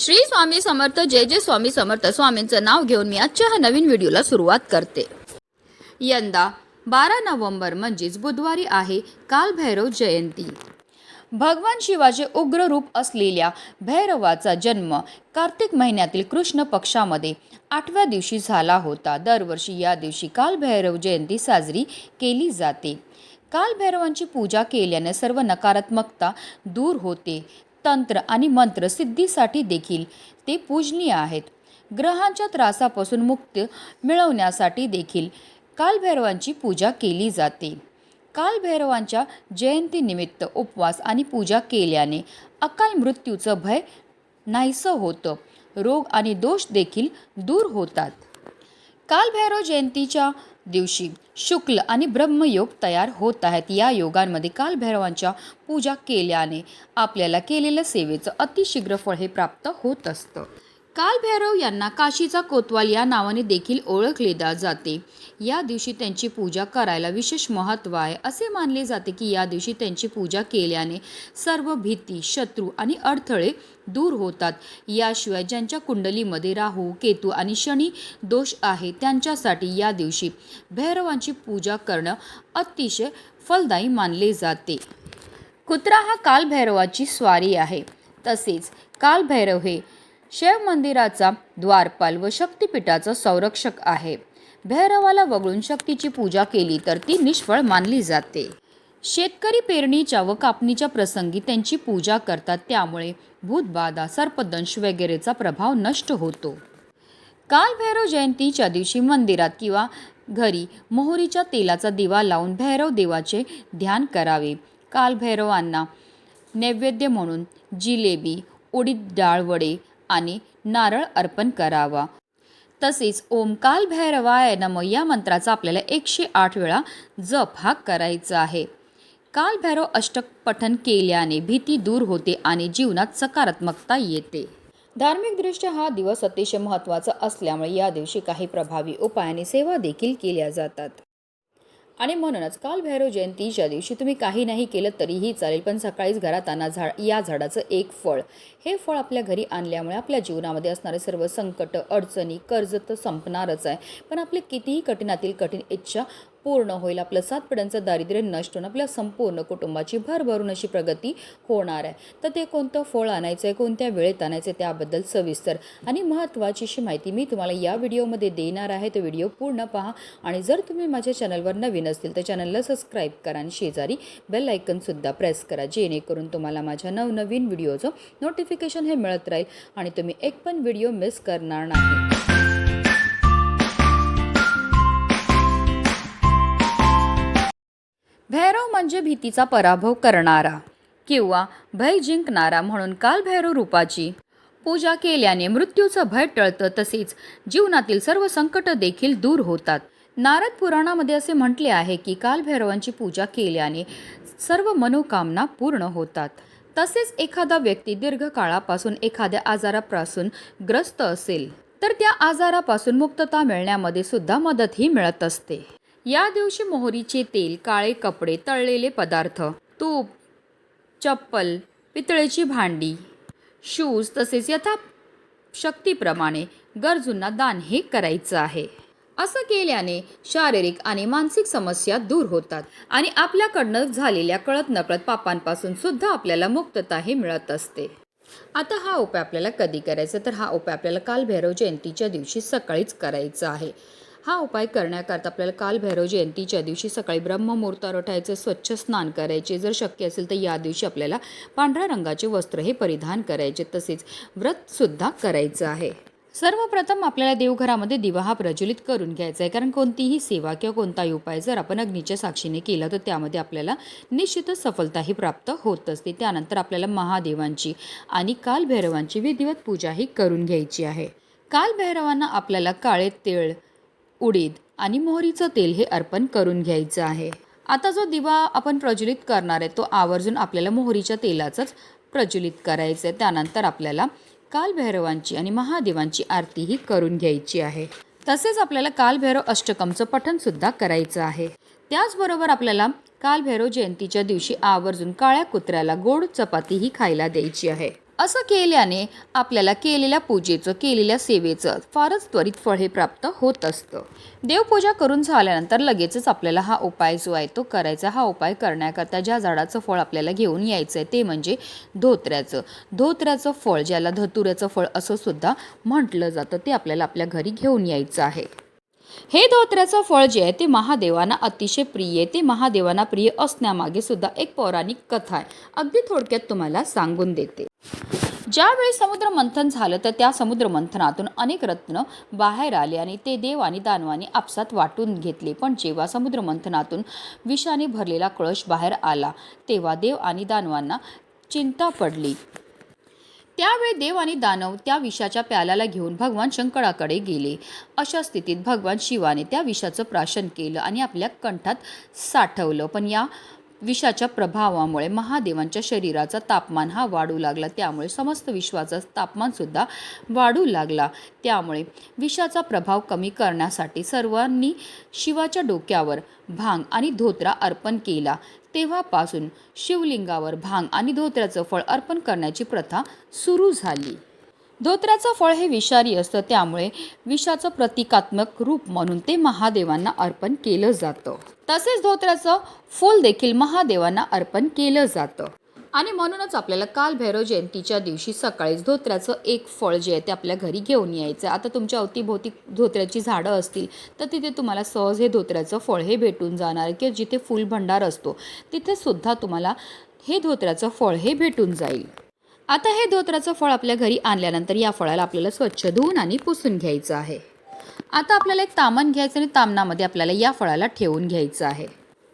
श्री स्वामी समर्थ जय जय स्वामी समर्थ. स्वामींचं नाव घेऊन मी आजच्या ह्या नवीन व्हिडिओला सुरुवात करते. यंदा बारा नोव्हेंबर म्हणजेच बुधवारी आहे कालभैरव जयंती. भगवान शिवाचे उग्र रूप असलेल्या भैरवाचा जन्म कार्तिक महिन्यातील कृष्ण पक्षामध्ये आठव्या दिवशी झाला होता. दरवर्षी या दिवशी कालभैरव जयंती साजरी केली जाते. कालभैरवांची पूजा केल्याने सर्व नकारात्मकता दूर होते. तंत्र आणि मंत्र सिद्धीसाठी देखील ते पूजनीय आहेत. ग्रहांच्या त्रासापासून मुक्त मिळवण्यासाठी देखील कालभैरवांची पूजा केली जाते. कालभैरवांच्या जयंतीनिमित्त उपवास आणि पूजा केल्याने अकाल मृत्यूचं भय नाहीसं होतं. रोग आणि दोष देखील दूर होतात. कालभैरव जयंतीच्या दिवशी शुक्ल आणि ब्रह्मयोग तयार होत आहेत. या योगांमध्ये कालभैरवांच्या पूजा केल्याने आपल्याला केलेल्या सेवेचं अतिशीघ्र फळ हे प्राप्त होत असतं. कालभैरव यांना काशीचा कोतवाल या नावाने देखील ओळखले जाते. या दिवशी त्यांची पूजा करायला विशेष महत्त्व आहे. असे मानले जाते की या दिवशी त्यांची पूजा केल्याने सर्व भीती शत्रू आणि अडथळे दूर होतात. याशिवाय ज्यांच्या कुंडलीमध्ये राहू केतू आणि शनी दोष आहे त्यांच्यासाठी या दिवशी भैरवांची पूजा करणं अतिशय फलदायी मानले जाते. कुत्रा हा कालभैरवाची स्वारी आहे. तसेच कालभैरव हे शिव मंदिराचा द्वारपाल व शक्तिपीठाचा संरक्षक आहे. भैरवाला वगळून शक्तीची पूजा केली तर ती निष्फळ मानली जाते. शेतकरी पेरणीच्या व कापणीच्या प्रसंगी त्यांची पूजा करतात त्यामुळे भूतबाधा सर्पदंश वगैरेचा प्रभाव नष्ट होतो. कालभैरव जयंतीच्या दिवशी मंदिरात किंवा घरी मोहरीच्या तेलाचा दिवा लावून भैरव देवाचे ध्यान करावे. कालभैरवांना नैवेद्य म्हणून जिलेबी उडीद डाळ वडे आणि नारळ अर्पण करावा. तसेच ओमकाल भैरवाय नम या मंत्राचा आपल्याला एकशे आठ वेळा जप हा करायचा आहे. काल भैरव अष्टक पठन केल्याने भीती दूर होते आणि जीवनात सकारात्मकता येते. धार्मिकदृष्ट्या हा दिवस अतिशय महत्त्वाचा असल्यामुळे या दिवशी काही प्रभावी उपायाने सेवा देखील केल्या जातात. आणि म्हणूनच काल भैरव जयंतीच्या दिवशी तुम्ही काही नाही केलं तरीही चालेल पण सकाळीच घरात आणा झाड या झाडाचं एक फळ. हे फळ आपल्या घरी आणल्यामुळे आपल्या जीवनामध्ये असणारे सर्व संकट अडचणी कर्ज तर संपणारच आहे. पण आपले कितीही कठीणातील कठीण इच्छा पूर्ण होईल. आपलं सातपड्यांचं दारिद्र्य नष्ट होऊन आपल्या संपूर्ण कुटुंबाची भरभरून अशी प्रगती होणार आहे. तर ते कोणतं फळ आणायचं आहे कोणत्या वेळेत आणायचं आहे त्याबद्दल सविस्तर आणि महत्त्वाची अशी माहिती मी तुम्हाला या व्हिडिओमध्ये देणार आहे. तो व्हिडिओ पूर्ण पहा आणि जर तुम्ही माझ्या चॅनलवर नवीन असतील तर चॅनलला सबस्क्राईब करा आणि शेजारी बेल आयकनसुद्धा प्रेस करा जेणेकरून तुम्हाला माझ्या नवनवीन व्हिडिओचं नोटिफिकेशन हे मिळत राहील आणि तुम्ही एक पण व्हिडिओ मिस करणार नाही. भैरव म्हणजे भीतीचा पराभव करणारा किंवा भय जिंकणारा म्हणून कालभैरव रूपाची पूजा केल्याने मृत्यूचं भय टळतं तसेच जीवनातील सर्व संकट देखील दूर होतात. नारद पुराणामध्ये असे म्हटले आहे की कालभैरवांची पूजा केल्याने सर्व मनोकामना पूर्ण होतात. तसेच एखादा व्यक्ती दीर्घकाळापासून एखाद्या आजारापासून ग्रस्त असेल तर त्या आजारापासून मुक्तता मिळण्यामध्ये सुद्धा मदतही मिळत असते. या दिवशी मोहरीचे तेल काळे कपडे तळलेले पदार्थ तूप चप्पल पितळेची भांडी शूज तसेच यथा शक्तीप्रमाणे गरजूंना दान हे करायचं आहे. असं केल्याने शारीरिक आणि मानसिक समस्या दूर होतात आणि आपल्याकडनं झालेल्या कळत नकळत पापांपासून सुद्धा आपल्याला मुक्तता हे मिळत असते. आता हा उपाय आपल्याला कधी करायचा? तर हा उपाय आपल्याला काल भैरव जयंतीच्या दिवशी सकाळीच करायचा आहे. हा उपाय करण्याकरता आपल्याला काल भैरव जयंतीच्या दिवशी सकाळी ब्रह्ममुहूर्तावर उठायचे स्वच्छ स्नान करायचे. जर शक्य असेल तर या दिवशी आपल्याला पांढऱ्या रंगाचे वस्त्र हे परिधान करायचे. तसेच व्रतसुद्धा करायचं आहे. सर्वप्रथम आपल्याला देवघरामध्ये दिवा हा प्रज्वलित करून घ्यायचा आहे. कारण कोणतीही सेवा किंवा कोणताही उपाय जर आपण अग्नीच्या साक्षीने केला तर त्यामध्ये आपल्याला निश्चितच सफलताही प्राप्त होत असते. त्यानंतर आपल्याला महादेवांची आणि कालभैरवांची विधिवत पूजाही करून घ्यायची आहे. कालभैरवांना आपल्याला काळे तेळ उडीद आणि मोहरीचं तेल हे अर्पण करून घ्यायचं आहे. आता जो दिवा आपण प्रज्वलित करणार आहे तो आवर्जून आपल्याला मोहरीच्या तेलाचंच प्रज्वलित करायचं आहे. त्यानंतर आपल्याला कालभैरवांची आणि महादेवांची आरतीही करून घ्यायची आहे. तसेच आपल्याला कालभैरव अष्टकमचं पठणसुद्धा करायचं आहे. त्याचबरोबर आपल्याला कालभैरव जयंतीच्या दिवशी आवर्जून काळ्या कुत्र्याला गोड चपाती ही खायला द्यायची आहे. असं केल्याने आपल्याला केलेल्या पूजेचं केलेल्या सेवेचं फारच त्वरित फळ हे प्राप्त होत असतं. देवपूजा करून झाल्यानंतर लगेचच आपल्याला हा उपाय जो आहे तो करायचा हा उपाय करण्याकरता ज्या झाडाचं फळ आपल्याला घेऊन यायचं आहे ते म्हणजे धोत्र्याचं. धोत्र्याचं फळ ज्याला धतुऱ्याचं फळ असं सुद्धा म्हटलं जातं ते आपल्याला आपल्या घरी घेऊन यायचं आहे. हे धोत्र्याचं फळ जे आहे ते महादेवांना अतिशय प्रिय आहे. ते महादेवांना प्रिय असण्यामागे सुद्धा एक पौराणिक कथा आहे. अगदी थोडक्यात तुम्हाला सांगून देते. ज्यावेळी समुद्र मंथन झालं तर त्या समुद्र मंथनातून अनेक रत्न बाहेर आले आणि ते देव आणि दानवानी आपसात वाटून घेतले. पण जेव्हा समुद्र मंथनातून विषाने भरलेला कळश बाहेर आला तेव्हा देव आणि दानवांना चिंता पडली. त्यावेळी देव आणि दानव त्या विषाच्या प्याल्याला घेऊन भगवान शंकराकडे गेले. अशा स्थितीत भगवान शिवाने त्या विषाचं प्राशन केलं आणि आपल्या कंठात साठवलं. पण या विषाच्या प्रभावामुळे महादेवांच्या शरीराचा तापमान हा वाढू लागला. त्यामुळे समस्त विश्वाचा तापमानसुद्धा वाढू लागला. त्यामुळे विषाचा प्रभाव कमी करण्यासाठी सर्वांनी शिवाच्या डोक्यावर भांग आणि धोत्रा अर्पण केला. तेव्हापासून शिवलिंगावर भांग आणि धोत्र्याचं फळ अर्पण करण्याची प्रथा सुरू झाली. धोत्र्याचं फळ हे विषारी असतं त्यामुळे विषाचं प्रतिकात्मक रूप म्हणून ते महादेवांना अर्पण केलं जातं. तसेच धोत्र्याचं फूल देखील महादेवांना अर्पण केलं जातं. आणि म्हणूनच आपल्याला काल भैरव जयंतीच्या दिवशी सकाळीच धोत्र्याचं एक फळ जे आहे ते आपल्या घरी घेऊन यायचं आता तुमच्या अवतीभोवती धोत्र्याची झाडं असतील तर तिथे तुम्हाला सहज हे धोत्र्याचं फळ हे भेटून जाणार किंवा जिथे फुल भंडार असतो तिथेसुद्धा तुम्हाला हे धोत्र्याचं फळ हे भेटून जाईल. आता हे धोत्राचं फळ आपल्या घरी आणल्यानंतर या फळाला आपल्याला स्वच्छ धुवून आणि पुसून घ्यायचं आहे. आता आपल्याला एक तामण घ्यायचं आणि तामणामध्ये आपल्याला या फळाला ठेवून घ्यायचं आहे.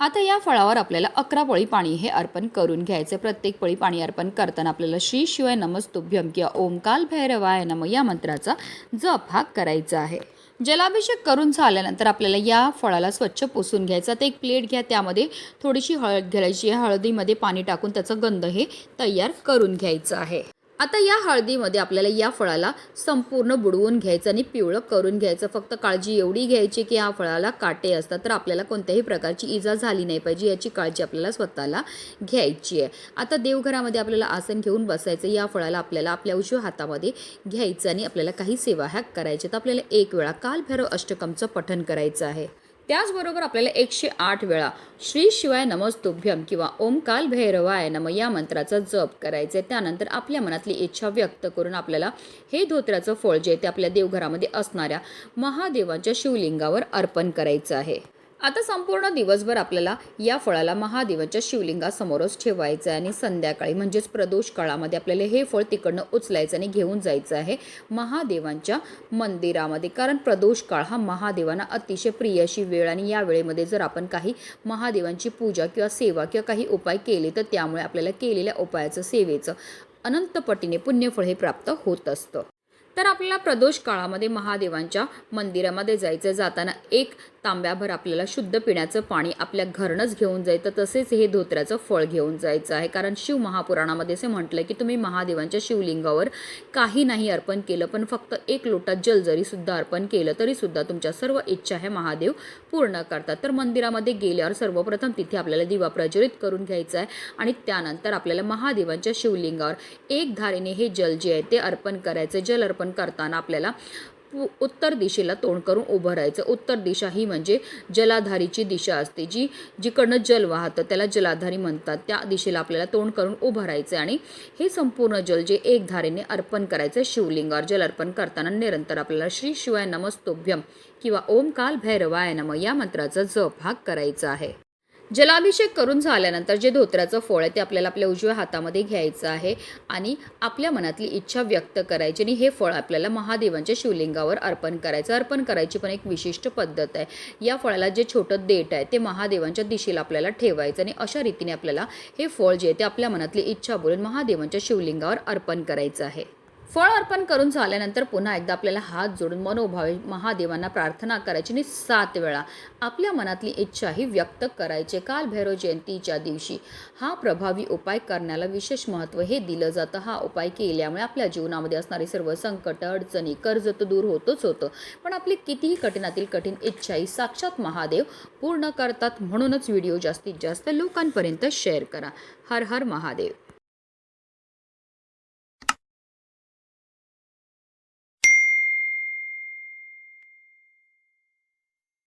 आता या फळावर आपल्याला अकरा पळी पाणी हे अर्पण करून घ्यायचे. प्रत्येक पळी पाणी अर्पण करताना आपल्याला श्री शिवाय नमस्तुभ्यम किंवा ओमकाल भैरवाय नम या मंत्राचा जप हा करायचा आहे. जलाभिषेक करून झाल्यानंतर आपल्याला या फळाला स्वच्छ पुसून घ्यायचं. तर एक प्लेट घ्या त्यामध्ये थोडीशी हळद घालायची या हळदीमध्ये पाणी टाकून त्याचं गंध हे तयार करून घ्यायचं आहे. आता या हळदीमध्ये आपल्याला या फळाला संपूर्ण बुडवून घ्यायचं आणि पिवळं करून घ्यायचं. फक्त काळजी एवढी घ्यायची की या फळाला काटे असतात तर आपल्याला कोणत्याही प्रकारची इजा झाली नाही पाहिजे याची काळजी आपल्याला स्वतःला घ्यायची आहे. आता देवघरामध्ये आपल्याला आसन घेऊन बसायचं या फळाला आपल्याला आपल्या उजव्या हातामध्ये घ्यायचं आणि आपल्याला काही सेवा ह्या करायच्या. तर आपल्याला एक वेळा कालभैरव अष्टकमचं पठण करायचं आहे. त्याचबरोबर आपल्याला एकशे आठ वेळा श्री शिवाय नमस्तुभ्यम किंवा ओमकाल भैरवाय नम या मंत्राचा जप करायचा. आहे त्यानंतर आपल्या मनातली इच्छा व्यक्त करून आपल्याला हे धोत्र्याचं फळ जे आहे ते आपल्या देवघरामध्ये असणाऱ्या महादेवांच्या शिवलिंगावर अर्पण करायचं आहे. आता संपूर्ण दिवसभर आपल्याला या फळाला महादेवाच्या शिवलिंगासमोरच ठेवायचं आहे आणि संध्याकाळी म्हणजेच प्रदोष काळामध्ये आपल्याला हे फळ तिकडनं उचलायचं आणि घेऊन जायचं आहे महादेवांच्या मंदिरामध्ये. कारण प्रदोष काळ हा महादेवांना अतिशय प्रिय अशी वेळ आणि या वेळेमध्ये जर आपण काही महादेवांची पूजा किंवा सेवा किंवा काही उपाय केले तर त्यामुळे आपल्याला केलेल्या उपायाचं सेवेचं अनंतपटीने पुण्यफळ हे प्राप्त होत असतं. तर आपल्याला प्रदोष काळामध्ये महादेवांच्या मंदिरामध्ये जायचं जाताना एक तांब्याभर आपल्याला शुद्ध पिण्याचं पाणी आपल्या घरनंच घेऊन जायचं तसेच हे धोत्र्याचं फळ घेऊन जायचं आहे. कारण शिव महापुराणामध्ये असे म्हटलं की तुम्ही महादेवांच्या शिवलिंगावर काही नाही अर्पण केलं पण फक्त एक लोटा जल जरी सुद्धा अर्पण केलं तरी सुद्धा तुमच्या सर्व इच्छा हे महादेव पूर्ण करतात. तर मंदिरामध्ये गेल्यावर सर्वप्रथम तिथे आपल्याला दिवा प्रज्वलित करून घ्यायचा आहे आणि त्यानंतर आपल्याला महादेवांच्या शिवलिंगावर एक धारेने हे जल जे आहे ते अर्पण करायचं जल अर्पण करताना आपल्याला पु- उत्तर दिशेला तोंड करून उभं राहायचं. उत्तर दिशा ही म्हणजे जलाधारीची दिशा असते जी जिकडनं जल वाहतं त्याला जलाधारी म्हणतात. त्या दिशेला आपल्याला तोंड करून उभं राहायचं आणि हे संपूर्ण जल जे एक धारेने अर्पण करायचं शिवलिंगावर जल अर्पण करताना निरंतर आपल्याला श्री शिवाय नमस्तोभ्यम किंवा ओम काल भैरवाय नम या मंत्राचा जप हा करायचा आहे. जलाभिषेक करून झाल्यानंतर जे धोत्र्याचं फळ आहे ते आपल्याला आपल्या उजव्या हातामध्ये घ्यायचं आहे आणि आपल्या मनातली इच्छा व्यक्त करायची आणि हे फळ आपल्याला महादेवांच्या शिवलिंगावर अर्पण करायचं. अर्पण करायची पण एक विशिष्ट पद्धत आहे. या फळाला जे छोटं देठ आहे ते महादेवांच्या दिशेला आपल्याला ठेवायचं आणि अशा रीतीने आपल्याला हे फळ जे आहे ते आपल्या मनातली इच्छा बोलून महादेवांच्या शिवलिंगावर अर्पण करायचं आहे. फळ अर्पण करून झाल्यानंतर पुन्हा एकदा आपल्याला हात जोडून मनोभावे महादेवांना प्रार्थना करायची आणि सात वेळा आपल्या मनातली इच्छाही व्यक्त करायचे. काल भैरव जयंतीच्या दिवशी हा प्रभावी उपाय करण्याला विशेष महत्त्व हे दिलं जातं. हा उपाय केल्यामुळे आपल्या जीवनामध्ये असणारी सर्व संकट अडचणी कर्ज तर दूर होतच होतं. पण आपली कितीही कठीणातील कठीण इच्छाही साक्षात महादेव पूर्ण करतात म्हणूनच व्हिडिओ जास्तीत जास्त लोकांपर्यंत शेअर करा. हर हर महादेव.